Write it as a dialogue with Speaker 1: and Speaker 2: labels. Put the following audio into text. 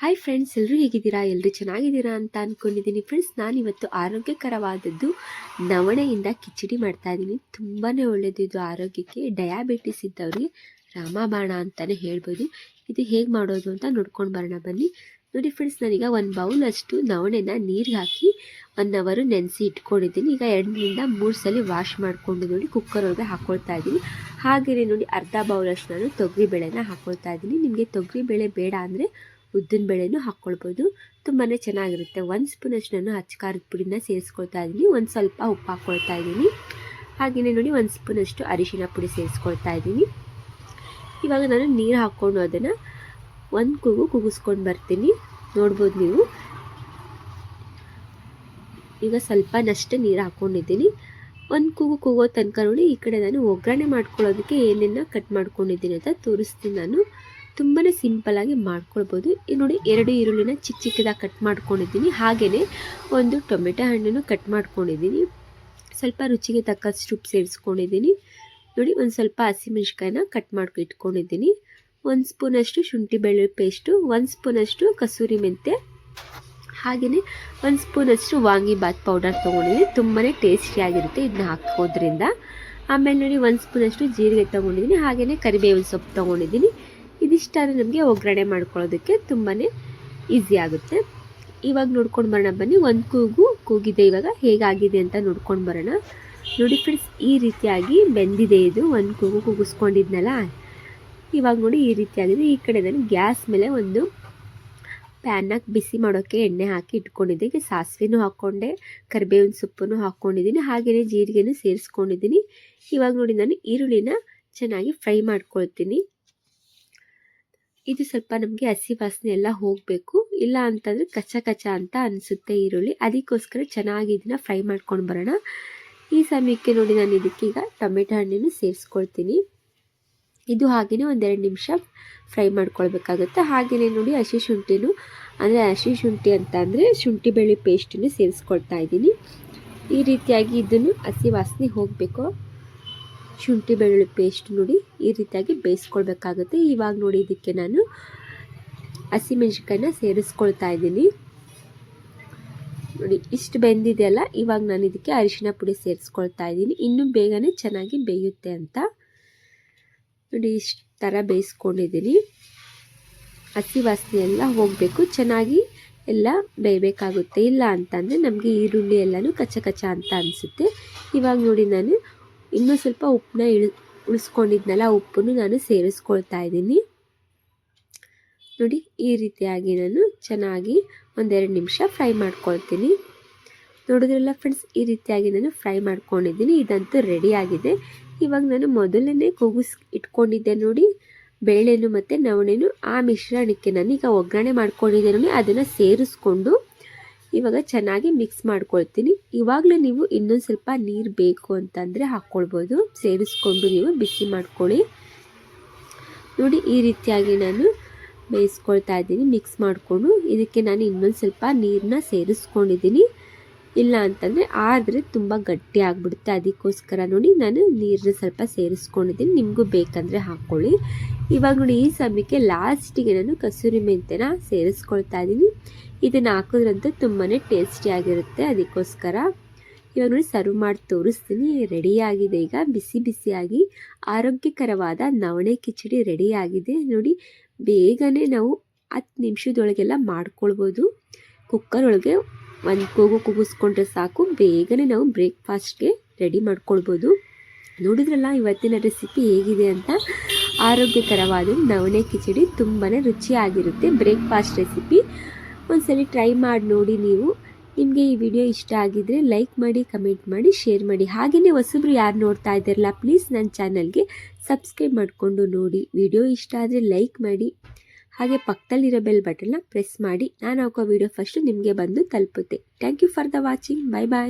Speaker 1: Hi friends ಎಲ್ಲರೂ ಹೇಗಿದ್ದೀರಾ? ಎಲ್ಲರೂ ಚೆನ್ನಾಗಿದ್ದೀರಾ ಅಂತ ಅಂದ್ಕೊಂಡಿದ್ದೀನಿ ಫ್ರೆಂಡ್ಸ್ ನಾನಿವತ್ತು ಆರೋಗ್ಯಕರವಾದದ್ದು ನವಣೆಯಿಂದ ಕಿಚಡಿ ಮಾಡ್ತಾ ಇದ್ದೀನಿ. ತುಂಬಾ ಒಳ್ಳೆಯದು ಇದು ಆರೋಗ್ಯಕ್ಕೆ. ಡಯಾಬಿಟಿಸ್ ಇದ್ದವ್ರಿಗೆ ರಾಮಬಾಣ ಅಂತಲೇ ಹೇಳ್ಬೋದು. ಇದು ಹೇಗೆ ಮಾಡೋದು ಅಂತ ನೋಡ್ಕೊಂಡು ಬರೋಣ, ಬನ್ನಿ. ನೋಡಿ ಫ್ರೆಂಡ್ಸ್ ನಾನೀಗ ಒಂದು ಬೌಲಷ್ಟು ನವಣೆನ ನೀರಿಗೆ ಹಾಕಿ ಒನ್ ಅವರು ನೆನೆಸಿ ಇಟ್ಕೊಂಡಿದ್ದೀನಿ. ಈಗ ಎರಡರಿಂದ ಮೂರು ಸಲ ವಾಶ್ ಮಾಡಿಕೊಂಡು ನೋಡಿ ಕುಕ್ಕರ್ ಒಳಗೆ ಹಾಕ್ಕೊಳ್ತಾ ಇದ್ದೀನಿ. ಹಾಗೆಯೇ ನೋಡಿ ಅರ್ಧ ಬೌಲಷ್ಟು ನಾನು ತೊಗರಿಬೇಳೆನ ಹಾಕ್ಕೊಳ್ತಾ ಇದ್ದೀನಿ. ನಿಮಗೆ ತೊಗರಿಬೇಳೆ ಬೇಡ ಅಂದರೆ ಉದ್ದಿನ ಬೇಳೆನೂ ಹಾಕ್ಕೊಳ್ಬೋದು. ತುಂಬಾ ಚೆನ್ನಾಗಿರುತ್ತೆ. ಒಂದು ಸ್ಪೂನಷ್ಟು ನಾನು ಅಚ್ಚಕಾರದ ಪುಡಿನ ಸೇರಿಸ್ಕೊಳ್ತಾ ಇದ್ದೀನಿ. ಒಂದು ಸ್ವಲ್ಪ ಉಪ್ಪು ಹಾಕ್ಕೊಳ್ತಾ ಇದ್ದೀನಿ. ಹಾಗೆಯೇ ನೋಡಿ ಒಂದು ಸ್ಪೂನಷ್ಟು ಅರಿಶಿನ ಪುಡಿ ಸೇರಿಸ್ಕೊಳ್ತಾ ಇದ್ದೀನಿ. ಇವಾಗ ನಾನು ನೀರು ಹಾಕ್ಕೊಂಡು ಅದನ್ನು ಒಂದು ಕೂಗು ಕೂಗಿಸ್ಕೊಂಡು ಬರ್ತೀನಿ. ನೋಡ್ಬೋದು ನೀವು. ಈಗ ಸ್ವಲ್ಪನಷ್ಟೇ ನೀರು ಹಾಕ್ಕೊಂಡಿದ್ದೀನಿ ಒಂದು ಕೂಗು ಕೂಗೋ ತನಕ ನೋಡಿ ಈ ಕಡೆ ನಾನು ಒಗ್ಗರಣೆ ಮಾಡ್ಕೊಳ್ಳೋದಕ್ಕೆ ಏನೇನು ಕಟ್ ಮಾಡ್ಕೊಂಡಿದ್ದೀನಿ ಅಂತ ತೋರಿಸ್ತೀನಿ ನಾನು. ತುಂಬಾ ಸಿಂಪಲ್ಲಾಗಿ ಮಾಡ್ಕೊಳ್ಬೋದು. ಈ ನೋಡಿ ಎರಡು ಈರುಳ್ಳಿನ ಚಿಕ್ಕ ಚಿಕ್ಕದಾಗಿ ಕಟ್ ಮಾಡ್ಕೊಂಡಿದ್ದೀನಿ. ಹಾಗೆಯೇ ಒಂದು ಟೊಮೆಟೊ ಹಣ್ಣನ್ನು ಕಟ್ ಮಾಡ್ಕೊಂಡಿದ್ದೀನಿ. ಸ್ವಲ್ಪ ರುಚಿಗೆ ತಕ್ಕಷ್ಟು ಉಪ್ಪು ಸೇರಿಸ್ಕೊಂಡಿದ್ದೀನಿ. ನೋಡಿ ಒಂದು ಸ್ವಲ್ಪ ಹಸಿಮೆಣ್ಸಿಕಾಯಿನ ಕಟ್ ಮಾಡ್ಕೊ, ಇಟ್ಕೊಂಡಿದ್ದೀನಿ. ಒಂದು ಸ್ಪೂನಷ್ಟು ಶುಂಠಿ ಬೆಳ್ಳುಳ್ಳಿ ಪೇಸ್ಟು ಒಂದು ಸ್ಪೂನಷ್ಟು ಕಸೂರಿ ಮೆಂತೆ ಹಾಗೆಯೇ ಒಂದು ಸ್ಪೂನಷ್ಟು ವಾಂಗಿಬಾತ್ ಪೌಡರ್ ತೊಗೊಂಡಿದ್ದೀನಿ. ತುಂಬಾ ಟೇಸ್ಟಿಯಾಗಿರುತ್ತೆ ಇದನ್ನ ಹಾಕೋದ್ರಿಂದ. ಆಮೇಲೆ ನೋಡಿ ಒಂದು ಸ್ಪೂನಷ್ಟು ಜೀರಿಗೆ ತೊಗೊಂಡಿದ್ದೀನಿ. ಹಾಗೆಯೇ ಕರಿಬೇವಿನ ಸೊಪ್ಪು ತೊಗೊಂಡಿದ್ದೀನಿ. ಇದಿಷ್ಟಾದ್ರೆ ನಮಗೆ ಒಗ್ಗರಣೆ ಮಾಡ್ಕೊಳ್ಳೋದಕ್ಕೆ ತುಂಬಾ ಈಸಿ ಆಗುತ್ತೆ. ಇವಾಗ ನೋಡ್ಕೊಂಡು ಬರೋಣ, ಬನ್ನಿ. ಒಂದು ಕೂಗು ಕೂಗಿದೆ ಇವಾಗ. ಹೇಗಾಗಿದೆ ಅಂತ ನೋಡ್ಕೊಂಡು ಬರೋಣ. ನೋಡಿ ಫ್ರೆಂಡ್ಸ್ ಈ ರೀತಿಯಾಗಿ ಬೆಂದಿದೆ ಇದು. ಒಂದು ಕೂಗು ಕೂಗಿಸ್ಕೊಂಡಿದ್ನಲ್ಲ? ಇವಾಗ ನೋಡಿ ಈ ರೀತಿಯಾಗಿದೆ. ಈ ಕಡೆ ನಾನು ಗ್ಯಾಸ್ ಮೇಲೆ ಒಂದು ಪ್ಯಾನಾಗಿ ಬಿಸಿ ಮಾಡೋಕ್ಕೆ ಎಣ್ಣೆ ಹಾಕಿ ಇಟ್ಕೊಂಡಿದ್ದೆ. ಈಗ ಸಾಸಿವೆನೂ ಹಾಕ್ಕೊಂಡೆ, ಕರಿಬೇವಿನ ಸೊಪ್ಪನ್ನು ಹಾಕ್ಕೊಂಡಿದ್ದೀನಿ. ಹಾಗೆಯೇ ಜೀರಿಗೆನೂ ಸೇರಿಸ್ಕೊಂಡಿದ್ದೀನಿ. ಇವಾಗ ನೋಡಿ ನಾನು ಈರುಳ್ಳಿನ ಚೆನ್ನಾಗಿ ಫ್ರೈ ಮಾಡ್ಕೊಳ್ತೀನಿ. ಇದು ಸ್ವಲ್ಪ ನಮಗೆ ಹಸಿ ವಾಸನೆ ಎಲ್ಲ ಹೋಗಬೇಕು. ಇಲ್ಲ ಅಂತಂದರೆ ಕಚ್ಚ ಕಚ್ಚ ಅಂತ ಅನಿಸುತ್ತೆ ಈರುಳ್ಳಿ. ಅದಕ್ಕೋಸ್ಕರ ಚೆನ್ನಾಗಿ ಇದನ್ನ ಫ್ರೈ ಮಾಡ್ಕೊಂಡು ಬರೋಣ. ಈ ಸಮಯಕ್ಕೆ ನೋಡಿ ನಾನು ಇದಕ್ಕೀಗ ಟೊಮೆಟೊ ಹಣ್ಣನ್ನು ಸೇರಿಸ್ಕೊಳ್ತೀನಿ. ಇದು ಹಾಗೆಯೇ ಒಂದೆರಡು ನಿಮಿಷ ಫ್ರೈ ಮಾಡ್ಕೊಳ್ಬೇಕಾಗುತ್ತೆ. ಹಾಗೆಯೇ ನೋಡಿ ಹಸಿ ಶುಂಠಿನೂ, ಅಂದರೆ ಹಸಿ ಶುಂಠಿ ಅಂತ ಅಂದರೆ ಶುಂಠಿ ಬೆಳ್ಳಿ ಪೇಸ್ಟನ್ನು ಸೇರಿಸ್ಕೊಳ್ತಾ ಇದ್ದೀನಿ. ಈ ರೀತಿಯಾಗಿ ಇದನ್ನು ಹಸಿ ವಾಸನೆ ಹೋಗಬೇಕು. ಶುಂಠಿ ಬೆಳ್ಳುಳ್ಳಿ ಪೇಸ್ಟ್ ನೋಡಿ ಈ ರೀತಿಯಾಗಿ ಬೇಯಿಸ್ಕೊಳ್ಬೇಕಾಗುತ್ತೆ. ಇವಾಗ ನೋಡಿ ಇದಕ್ಕೆ ನಾನು ಹಸಿಮೆಣ್ಸಿನ್ಕಾಯಿನ ಸೇರಿಸ್ಕೊಳ್ತಾ ಇದ್ದೀನಿ. ನೋಡಿ, ಇಷ್ಟು ಬೆಂದಿದೆಯಲ್ಲ, ಇವಾಗ ನಾನು ಇದಕ್ಕೆ ಅರಿಶಿನ ಪುಡಿ ಸೇರಿಸ್ಕೊಳ್ತಾ ಇದ್ದೀನಿ. ಇನ್ನೂ ಬೇಗನೆ ಚೆನ್ನಾಗಿ ಬೇಯುತ್ತೆ ಅಂತ. ನೋಡಿ, ಇಷ್ಟು ಥರ ಬೇಯಿಸ್ಕೊಂಡಿದ್ದೀನಿ. ಹಸಿ ವಾಸನೆ ಎಲ್ಲ ಹೋಗಬೇಕು. ಚೆನ್ನಾಗಿ ಎಲ್ಲ ಬೇಯಬೇಕಾಗುತ್ತೆ. ಇಲ್ಲ ಅಂತಂದರೆ ನಮಗೆ ಈರುಳ್ಳಿ ಎಲ್ಲನೂ ಕಚ್ಚ ಕಚ್ಚ ಅಂತ ಅನಿಸುತ್ತೆ. ಇವಾಗ ನೋಡಿ ನಾನು ಇನ್ನೂ ಸ್ವಲ್ಪ ಉಪ್ಪನ್ನ ಇಳಿ, ಉಳಿಸ್ಕೊಂಡಿದ್ನಲ್ಲ ಉಪ್ಪನ್ನು ನಾನು ಸೇರಿಸ್ಕೊಳ್ತಾ ಇದ್ದೀನಿ. ನೋಡಿ, ಈ ರೀತಿಯಾಗಿ ನಾನು ಚೆನ್ನಾಗಿ ಒಂದೆರಡು ನಿಮಿಷ ಫ್ರೈ ಮಾಡ್ಕೊಳ್ತೀನಿ. ನೋಡಿದ್ರಲ್ಲ ಫ್ರೆಂಡ್ಸ್, ಈ ರೀತಿಯಾಗಿ ನಾನು ಫ್ರೈ ಮಾಡ್ಕೊಂಡಿದ್ದೀನಿ. ಇದಂತೂ ರೆಡಿ ಆಗಿದೆ. ಇವಾಗ ನಾನು ಮೊದಲನೇ ಕೂಗಿಸ್ ಇಟ್ಕೊಂಡಿದ್ದೆ ನೋಡಿ. ಬೇಳೆನು ಮತ್ತು ನವಣೆನು ಆ ಮಿಶ್ರಣಕ್ಕೆ ನಾನು ಈಗ ಒಗ್ಗರಣೆ ಮಾಡ್ಕೊಂಡಿದ್ದೆ ನೋಡಿ. ಅದನ್ನು ಸೇರಿಸ್ಕೊಂಡು ಇವಾಗ ಚೆನ್ನಾಗಿ ಮಿಕ್ಸ್ ಮಾಡ್ಕೊಳ್ತೀನಿ. ಇವಾಗಲೇ ನೀವು ಇನ್ನೊಂದು ಸ್ವಲ್ಪ ನೀರು ಬೇಕು ಅಂತಂದರೆ ಹಾಕ್ಕೊಳ್ಬೋದು ಸೇರಿಸ್ಕೊಂಡು ನೀವು ಬಿಸಿ ಮಾಡ್ಕೊಳ್ಳಿ. ನೋಡಿ, ಈ ರೀತಿಯಾಗಿ ನಾನು ಬೇಯಿಸ್ಕೊಳ್ತಾ ಇದ್ದೀನಿ ಮಿಕ್ಸ್ ಮಾಡಿಕೊಂಡು. ಇದಕ್ಕೆ ನಾನು ಇನ್ನೊಂದು ಸ್ವಲ್ಪ ನೀರನ್ನ ಸೇರಿಸ್ಕೊಂಡಿದ್ದೀನಿ. ಇಲ್ಲ ಅಂತಂದರೆ ಆದರೆ ತುಂಬ ಗಟ್ಟಿ ಆಗಿಬಿಡುತ್ತೆ. ಅದಕ್ಕೋಸ್ಕರ ನೋಡಿ ನಾನು ನೀರನ್ನ ಸ್ವಲ್ಪ ಸೇರಿಸ್ಕೊಂಡಿದ್ದೀನಿ. ನಿಮಗೂ ಬೇಕಂದರೆ ಹಾಕ್ಕೊಳ್ಳಿ ಇವಾಗ ನೋಡಿ, ಈ ಸಮಯಕ್ಕೆ ಲಾಸ್ಟಿಗೆ ನಾನು ಕಸೂರಿ ಮೆಂತೆನ ಸೇರಿಸ್ಕೊಳ್ತಾ ಇದ್ದೀನಿ. ಇದನ್ನು ಹಾಕೋದ್ರಂತೂ ತುಂಬಾ ಟೇಸ್ಟಿಯಾಗಿರುತ್ತೆ ಅದಕ್ಕೋಸ್ಕರ ಇವಾಗ ನೋಡಿ, ಸರ್ವ್ ಮಾಡಿ ತೋರಿಸ್ತೀನಿ. ರೆಡಿಯಾಗಿದೆ ಈಗ ಬಿಸಿ ಬಿಸಿಯಾಗಿ ಆರೋಗ್ಯಕರವಾದ ನವಣೆ ಕಿಚಡಿ ರೆಡಿಯಾಗಿದೆ ನೋಡಿ, ಬೇಗನೆ ನಾವು ಹತ್ತು ನಿಮಿಷದೊಳಗೆಲ್ಲ ಮಾಡ್ಕೊಳ್ಬೋದು. ಕುಕ್ಕರ್ ಒಳಗೆ ಒಂದು ಕೂಗು ಕೂಗಿಸ್ಕೊಂಡ್ರೆ ಸಾಕು, ಬೇಗನೆ ನಾವು ಬ್ರೇಕ್ಫಾಸ್ಟ್ಗೆ ರೆಡಿ ಮಾಡ್ಕೊಳ್ಬೋದು. ನೋಡಿದ್ರಲ್ಲ, ಇವತ್ತಿನ ರೆಸಿಪಿ ಹೇಗಿದೆ ಅಂತ? ಆರೋಗ್ಯಕರವಾದ ನವಣೆ ಕಿಚಡಿ ತುಂಬಾ ರುಚಿಯಾಗಿರುತ್ತೆ ಬ್ರೇಕ್ಫಾಸ್ಟ್ ರೆಸಿಪಿ. ಒಂದ್ಸಲಿ ಟ್ರೈ ಮಾಡಿ ನೋಡಿ ನೀವು. ನಿಮಗೆ ಈ ವಿಡಿಯೋ ಇಷ್ಟ ಆಗಿದ್ರೆ ಲೈಕ್ ಮಾಡಿ, ಕಮೆಂಟ್ ಮಾಡಿ, ಶೇರ್ ಮಾಡಿ. ಹಾಗೆಯೇ ಹೊಸಬ್ರು ಯಾರು ನೋಡ್ತಾ ಇದ್ದಾರಲ್ಲ, ಪ್ಲೀಸ್ ನನ್ನ ಚಾನಲ್ಗೆ ಸಬ್ಸ್ಕ್ರೈಬ್ ಮಾಡಿಕೊಂಡು ನೋಡಿ. ವಿಡಿಯೋ ಇಷ್ಟ ಆದರೆ ಲೈಕ್ ಮಾಡಿ. ಹಾಗೆ ಪಕ್ಕದಲ್ಲಿರೋ ಬೆಲ್ ಬಟನ್ನ ಪ್ರೆಸ್ ಮಾಡಿ ನಾನು ಹಾಕೋ ವಿಡಿಯೋ ಫಸ್ಟು ನಿಮಗೆ ಬಂದು ತಲುಪುತ್ತೆ. Thank you for the watching bye bye